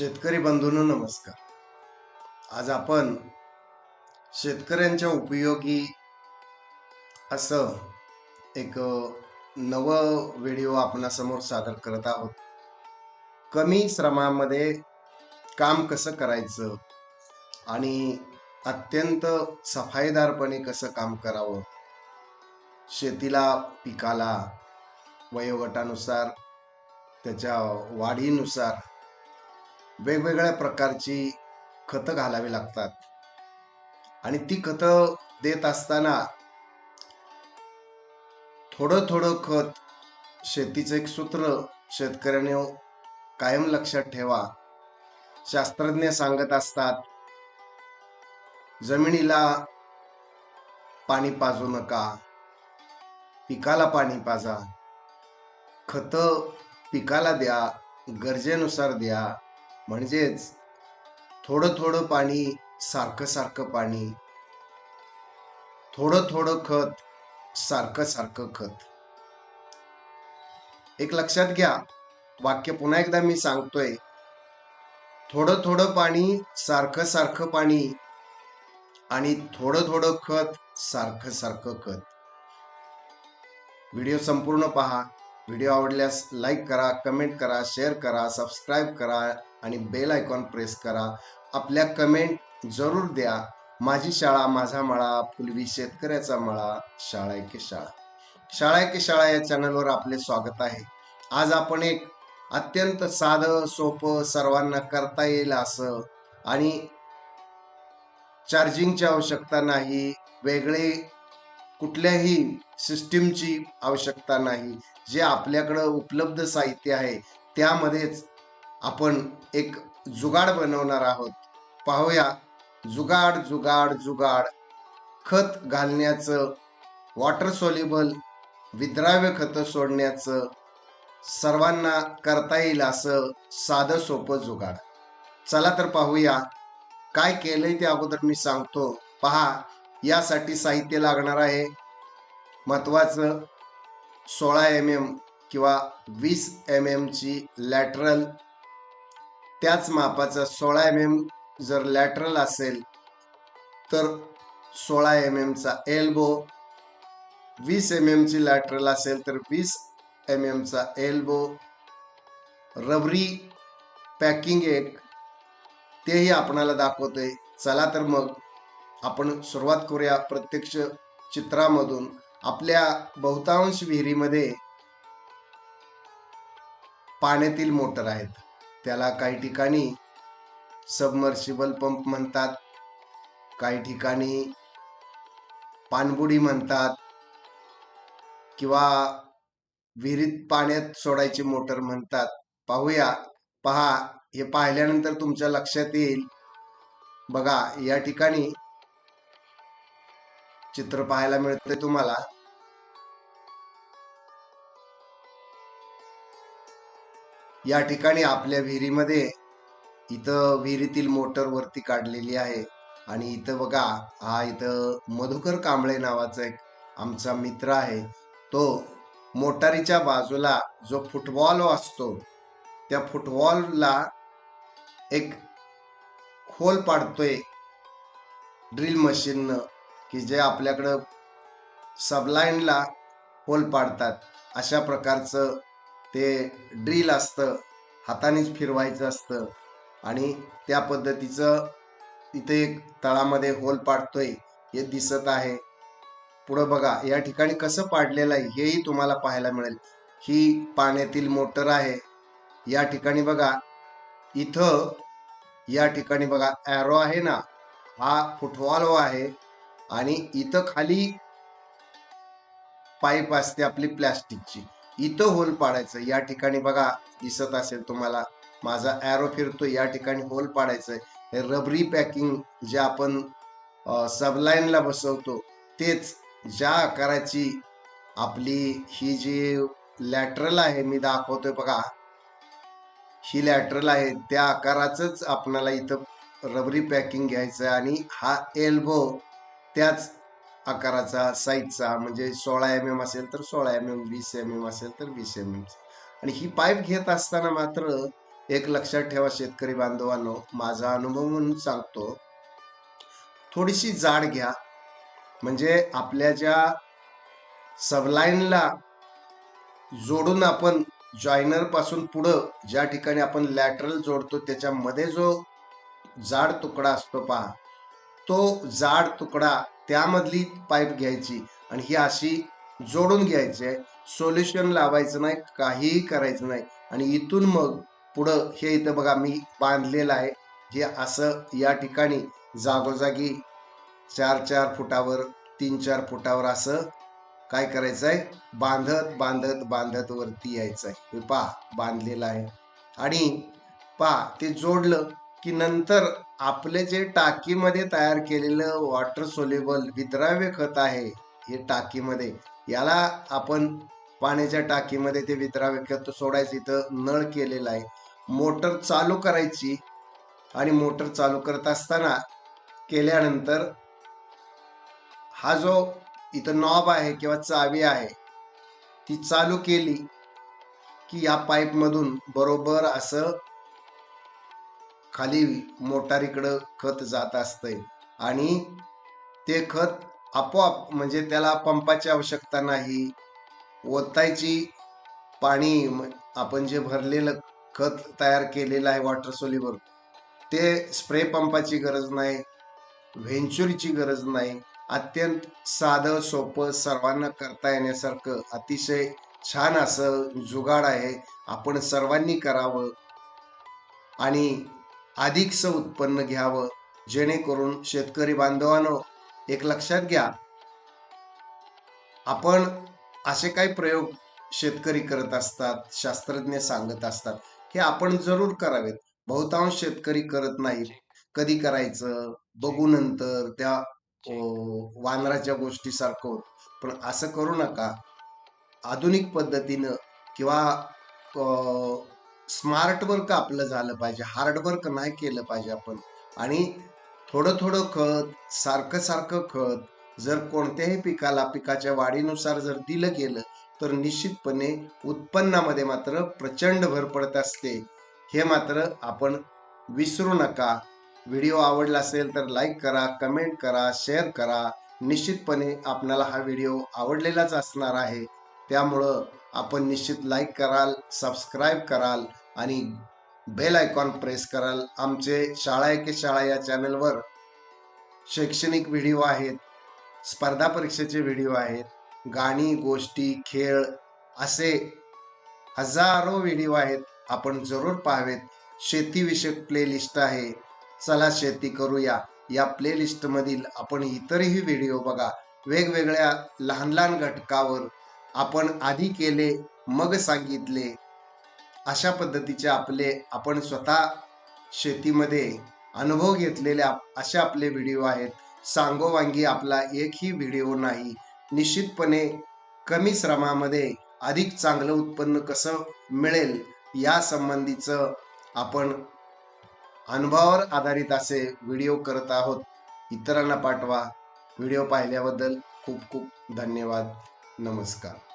शेतकरी बंधूंनो नमस्कार. आज आपण शेतकऱ्यांच्या उपयोगी असं एक नवं व्हिडिओ आपणासमोर सादर करत आहोत. कमी श्रमामध्ये काम कसं करायचं आणि अत्यंत सफाईदारपणे कसं काम करावं? शेतीला पिकाला वयोगटानुसार त्याच्या वाढीनुसार वेगवेगळ्या प्रकारची खतं घालावी लागतात. आणि ती खतं देत असताना थोडं थोडं खत शेतीचं एक सूत्र शेतकऱ्याने कायम लक्षात ठेवा. शास्त्रज्ञ सांगत असतात जमिनीला पाणी पाजू नका पिकाला पाणी पाजा. खतं पिकाला द्या गरजेनुसार द्या. म्हणजेच थोडं थोडं पाणी सारखं सारखं पाणी थोडं थोडं खत सारखं सारखं खत. एक लक्षात घ्या वाक्य पुन्हा एकदा मी सांगतोय. थोडं थोडं पाणी सारखं सारखं पाणी आणि थोडं थोडं खत सारखं सारखं खत. व्हिडिओ संपूर्ण पहा. व्हिडिओ आवडल्यास लाईक करा कमेंट करा शेअर करा सबस्क्राईब करा. आणि बेल आयकॉन प्रेस करा. आपल्या कमेंट जरूर द्या. माझी शाळा माझा मळा फुलवी शेतकऱ्याचा मळा शाळा के शाळा. शाळा के शाळा या चॅनलवर आपले स्वागत आहे. आज आपण एक अत्यंत साधं सोपं सर्वांना करता येईल असं आणि चार्जिंगची आवश्यकता नाही वेगळे कुठल्याही सिस्टीमची आवश्यकता नाही. जे आपल्याकडं उपलब्ध साहित्य आहे त्यामध्येच आपण एक जुगाड बनवणार आहोत. पाहूया जुगाड जुगाड जुगाड. खत घालण्याचं वॉटर सोल्युबल विद्राव्य खतं सोडण्याचं सर्वांना करता येईल असं साधं सोपं जुगाड. चला तर पाहूया काय केलंय ते अगोदर मी सांगतो. पहा यासाठी साहित्य लागणार आहे. महत्वाचं सोळा एम एम किंवा वीस एम एमची लॅटरल त्याच मापाचा सोळा एम एम जर लॅटरल असेल तर सोळा एम एमचा एल्बो वीस एम एमची लॅटरल असेल तर वीस एम एमचा एल्बो रबरी पॅकिंग एक तेही आपणाला दाखवतोय. चला तर मग आपण सुरुवात करूया प्रत्यक्ष चित्रामधून. आपल्या बहुतांश विहिरीमध्ये पाण्यातील मोटर आहेत. त्याला काही ठिकाणी सबमर्शिबल पंप म्हणतात. काही ठिकाणी पाणबुडी म्हणतात. किंवा विहिरीत पाण्यात सोडायची मोटर म्हणतात. पाहूया. पहा. हे पाहिल्यानंतर तुमच्या लक्षात येईल. बघा या ठिकाणी चित्र पाहायला मिळतंय तुम्हाला. या ठिकाणी आपल्या विहिरीमध्ये इथं विहिरीतील मोटर वरती काढलेली आहे. आणि इथं बघा हा इथं मधुकर कांबळे नावाचा एक आमचा मित्र आहे. तो मोटारीच्या बाजूला जो फुटबॉल असतो त्या फुटबॉलला एक खोल पाडतोय ड्रिल मशीननं की जे आपल्याकडं सबलाईनला होल पाडतात. अशा प्रकारचं ते ड्रिल असतं हातानेच फिरवायचं असतं आणि त्या पद्धतीचं इथे एक तळामध्ये होल पाडतोय हे दिसत आहे. पुढं बघा या ठिकाणी कसं पाडलेलं आहे हेही तुम्हाला पाहायला मिळेल. ही पाण्यातील मोटर आहे. या ठिकाणी बघा इथं या ठिकाणी बघा ॲरो आहे ना हा फुटबॉल आहे आणि इथं खाली पाईप असते आपली प्लॅस्टिकची इथं होल पाडायचं. या ठिकाणी बघा दिसत असेल तुम्हाला माझा ॲरो फिरतो या ठिकाणी होल पाडायचं. हे रबरी पॅकिंग जे आपण सबलाईनला बसवतो तेच ज्या आकाराची आपली ही जी लॅटरल आहे मी दाखवतोय बघा. ही लॅटरल आहे त्या आकाराचंच आपणाला इथं रबरी पॅकिंग घ्यायचं आहे आणि हा एल्बो त्याच आकाराचा साईजचा म्हणजे सोळा एम एम असेल तर सोळा एम एम वीस एम एम असेल तर वीस एम एम आणि ही पाईप घेत असताना मात्र एक लक्षात ठेवा शेतकरी बांधवांनो माझा अनुभव म्हणून सांगतो थोडीशी जाड घ्या. म्हणजे आपल्या ज्या सबलाईनला जोडून आपण जॉयनरपासून पुढं ज्या ठिकाणी आपण लॅटरल जोडतो त्याच्यामध्ये जो जाड तुकडा असतो पहा तो जाड तुकडा त्यामधली पाईप घ्यायची आणि ही अशी जोडून घ्यायची आहे. सोल्युशन लावायचं नाही काहीही करायचं नाही. आणि इथून मग पुढं हे इथं बघा मी बांधलेलं आहे. हे असं या ठिकाणी जागोजागी चार चार फुटावर तीन चार फुटावर असं काय करायचं आहे? बांधत बांधत बांधत वरती यायचं आहे. हे पहा बांधलेलं आहे. आणि पहा ते जोडलं. की नंतर आपले जे टाकीमध्ये तयार केलेलं वॉटर सोल्युबल विद्राव्य खत आहे हे टाकीमध्ये याला आपण पाण्याच्या टाकीमध्ये ते विद्राव्य खत सोडायचं इथं नळ केलेला आहे. मोटर चालू करायची आणि मोटर चालू करत असताना केल्यानंतर हा जो इथं नॉब आहे किंवा चावी आहे ती चालू केली की या पाईपमधून बरोबर असं खाली मोटारीकडं खत जात असतंय. आणि ते खत आपोआप म्हणजे त्याला पंपाची आवश्यकता नाही. ओतायची पाणी आपण जे भरलेलं खत तयार केलेलं आहे वॉटर सोलीवर ते स्प्रे पंपाची गरज नाही व्हेंचुरीची गरज नाही. अत्यंत साधं सोपं सर्वांना करता येण्यासारखं अतिशय छान असं जुगाड आहे. आपण सर्वांनी करावं. आणि अधिकचं उत्पन्न घ्यावं. जेणेकरून शेतकरी बांधवांनो एक लक्षात घ्या. आपण असे काही प्रयोग शेतकरी करत असतात शास्त्रज्ञ सांगत असतात. हे आपण जरूर करावेत. बहुतांश शेतकरी करत नाहीत. कधी करायचं? बघू नंतर त्या अं, वानराच्या गोष्टी सारखं पण असं करू नका. आधुनिक पद्धतीनं किंवा स्मार्ट वर्क आपलं झालं पाहिजे हार्ड वर्क नाही केलं पाहिजे आपण. आणि थोडं थोडं खत सारखं सारखं खत जर कोणत्याही पिकाला पिकाच्या वाढीनुसार जर दिलं गेलं तर निश्चितपणे उत्पन्नामध्ये मात्र प्रचंड भर पडत असते. हे मात्र आपण विसरू नका. व्हिडिओ आवडला असेल तर लाईक करा कमेंट करा शेअर करा. निश्चितपणे आपणाला हा व्हिडिओ आवडलेलाच असणार आहे. त्यामुळं आपण निश्चित लाईक कराल सबस्क्राईब कराल. आणि बेल आयकॉन प्रेस कराल. आमचे शाळा एके शाळा या चॅनलवर शैक्षणिक व्हिडिओ आहेत स्पर्धा परीक्षेचे व्हिडिओ आहेत गाणी गोष्टी खेळ असे हजारो व्हिडिओ आहेत. आपण जरूर पाहावेत. शेतीविषयक प्लेलिस्ट आहे. चला शेती करूया. या प्लेलिस्टमधील आपण इतरही व्हिडिओ बघा. वेगवेगळ्या लहान लहान घटकावर आपण आधी केले मग सांगितले. अशा पद्धतीचे आपले आपण स्वतः शेतीमध्ये अनुभव घेतलेले असे आपले व्हिडिओ आहेत. सांगोवांगी आपला एकही व्हिडिओ नाही. निश्चितपणे कमी श्रमामध्ये अधिक चांगलं उत्पन्न कसं मिळेल या संबंधीचं आपण अनुभवावर आधारित असे व्हिडिओ करत आहोत. इतरांना पाठवा. व्हिडिओ पाहिल्याबद्दल खूप खूप धन्यवाद. नमस्कार.